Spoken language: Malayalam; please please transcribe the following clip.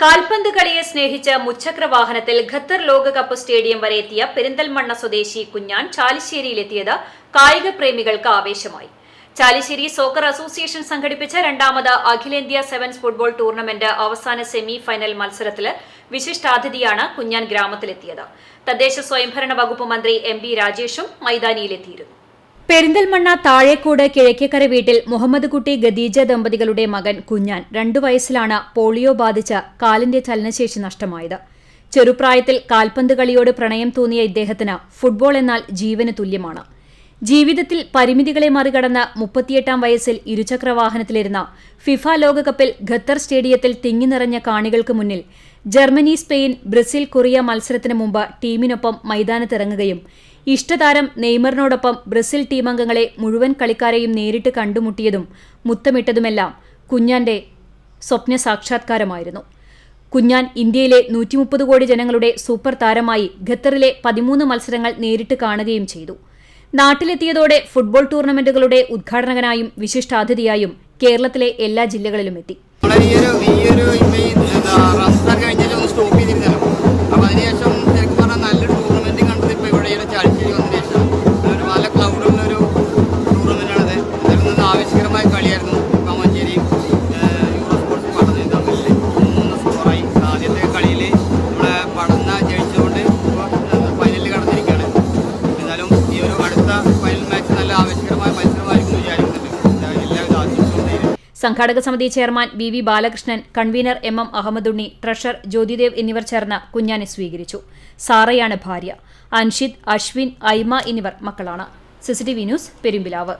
കാൽപന്ത് കളിയെ സ്നേഹിച്ച മുച്ചക്ര വാഹനത്തിൽ ഖത്തർ ലോകകപ്പ് സ്റ്റേഡിയം വരെ എത്തിയ പെരിന്തൽമണ്ണ സ്വദേശി കുഞ്ഞാൻ ചാലിശ്ശേരിയിലെത്തിയത് കായിക പ്രേമികൾക്ക് ആവേശമായി. ചാലിശ്ശേരി സോക്കർ അസോസിയേഷൻ സംഘടിപ്പിച്ച രണ്ടാമത് അഖിലേന്ത്യാ സെവൻസ് ഫുട്ബോൾ ടൂർണമെന്റ് അവസാന സെമി ഫൈനൽ മത്സരത്തിൽ വിശിഷ്ടാതിഥിയാണ് കുഞ്ഞാൻ ഗ്രാമത്തിലെത്തിയത്. തദ്ദേശ സ്വയംഭരണ വകുപ്പ് മന്ത്രി എം ബി രാജേഷും മൈതാനിയിലെത്തിയിരുന്നു. പെരിന്തൽമണ്ണ താഴേക്കോട് കിഴക്കേക്കര വീട്ടിൽ മുഹമ്മദ് കുട്ടി ഖദീജ ദമ്പതികളുടെ മകൻ കുഞ്ഞാൻ രണ്ടു വയസ്സിലാണ് പോളിയോ ബാധിച്ച് കാലിന്റെ ചലനശേഷി നഷ്ടമായത്. ചെറുപ്രായത്തിൽ കാൽപന്ത് കളിയോട് പ്രണയം തോന്നിയ ഇദ്ദേഹത്തിന് ഫുട്ബോൾ എന്നാൽ ജീവന് തുല്യമാണ്. ജീവിതത്തിൽ പരിമിതികളെ മറികടന്ന് മുപ്പത്തിയെട്ടാം വയസ്സിൽ ഇരുചക്രവാഹനത്തിലിരുന്ന ഫിഫ ലോകകപ്പിൽ ഖത്തർ സ്റ്റേഡിയത്തിൽ തിങ്ങി നിറഞ്ഞ കാണികൾക്ക് മുന്നിൽ ജർമ്മനി സ്പെയിൻ ബ്രസീൽ കൊറിയ മത്സരത്തിന് മുമ്പ് ടീമിനൊപ്പം മൈതാനത്തിറങ്ങുകയും ഇഷ്ടതാരം നെയ്മറിനോടൊപ്പം ബ്രസീൽ ടീമംഗങ്ങളെ മുഴുവൻ കളിക്കാരെയും നേരിട്ട് കണ്ടുമുട്ടിയതും മുത്തമിട്ടതുമെല്ലാം കുഞ്ഞാന്റെ സ്വപ്ന സാക്ഷാത്കാരമായിരുന്നു. കുഞ്ഞാൻ ഇന്ത്യയിലെ നൂറ്റി മുപ്പത് കോടി ജനങ്ങളുടെ സൂപ്പർ താരമായി ഖത്തറിലെ പതിമൂന്ന് മത്സരങ്ങൾ നേരിട്ട് കാണുകയും ചെയ്തു. നാട്ടിലെത്തിയതോടെ ഫുട്ബോൾ ടൂർണമെന്റുകളുടെ ഉദ്ഘാടകനായും വിശിഷ്ടാതിഥിയായും കേരളത്തിലെ എല്ലാ ജില്ലകളിലും എത്തി. ഈ ചാലിശ്ശേരി വന്നതിന് ശേഷം ഒരു നല്ല ക്ലൗഡുള്ള ഒരു ടൂർണമെന്റാണത് ഇതിൽ നിന്ന് ആവേശകരമായ കളിയായിരുന്നു കാമഞ്ചേരിയും യൂറോ സ്പോർട്സ് പടന്നയും തമ്മിൽ മൂന്ന് സ്കോറായി ആദ്യത്തെ കളിയിൽ നമ്മളെ പടന്ന ജയിച്ചുകൊണ്ട് ഫൈനലിൽ കടന്നിരിക്കുകയാണ്. എന്നാലും ഈ ഒരു അടുത്ത ഫൈനൽ മാച്ച് നല്ല ആവേശകരമായ മത്സരമായിരിക്കും വിചാരിക്കുന്നുണ്ട്. എല്ലാവിധ ആശംസകളും സംഘാടക സമിതി chairman V V Balakrishnan convener M M Ahammadunni treasurer Jyothidev എന്നിവർ ചേർന്ന് കുഞ്ഞാനെ സ്വീകരിച്ചു. സാറയാണ് ഭാര്യ. അൻഷിദ് അശ്വിൻ ഐമ എന്നിവർ മക്കളാണ്. CCTV news Perumpilavu.